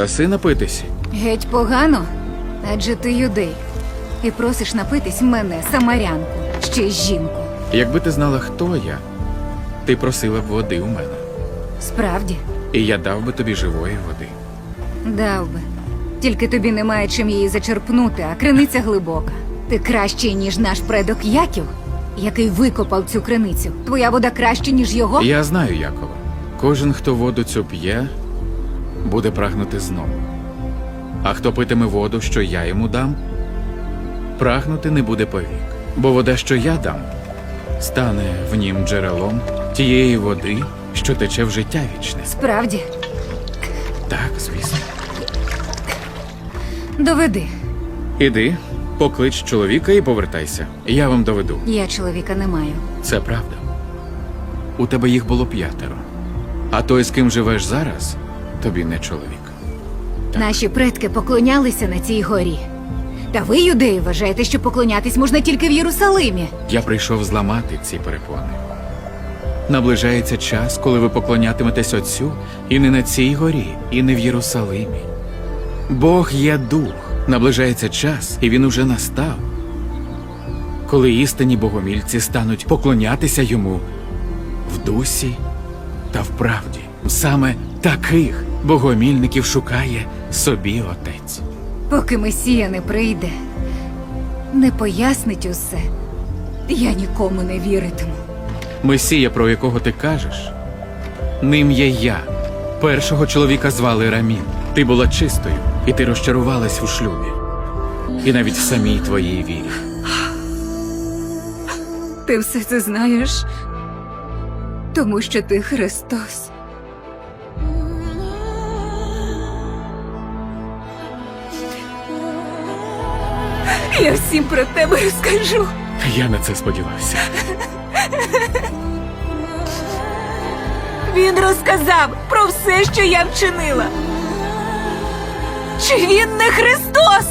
Даси напитись? Геть погано, адже ти юдей. І просиш напитись мене, самарянку, ще й жінку. Якби ти знала, хто я, ти просила б води у мене. Справді, І я дав би тобі живої води. дав би. Тільки тобі немає чим її зачерпнути, а криниця глибока. Ти кращий, ніж наш предок Яків, який викопав цю криницю. Твоя вода краще, ніж його. Я знаю Якова. Кожен, хто воду цю п'є, буде прагнути знову. А хто питиме воду, що я йому дам, прагнути не буде повік. Бо вода, що я дам, стане в нім джерелом тієї води, що тече в життя вічне. Справді, Так, звісно. доведи. Іди, поклич чоловіка і повертайся. Я вам доведу. Я чоловіка не маю. Це правда. У тебе їх було п'ятеро. А той, з ким живеш зараз, тобі не чоловік. Наші предки поклонялися на цій горі. Та ви, юдеї, вважаєте, що поклонятись можна тільки в Єрусалимі. Я прийшов зламати ці перепони. Наближається час, коли ви поклонятиметесь Отцю і не на цій горі, і не в Єрусалимі. Бог є дух. Наближається час, і він уже настав. Коли істинні богомільці стануть поклонятися йому в дусі та в правді. Саме таких богомільників шукає собі отець. Поки Месія не прийде, не пояснить усе. Я нікому не віритиму. Месія, про якого ти кажеш, ним є я. Першого чоловіка звали Рамін. Ти була чистою, і ти розчарувалась у шлюбі. І навіть в самій твоїй вірі. Ти все це знаєш, тому що ти Христос. Я всім про тебе розкажу. Я на це сподівався. Він розказав про все, що я вчинила. Чи він не Христос?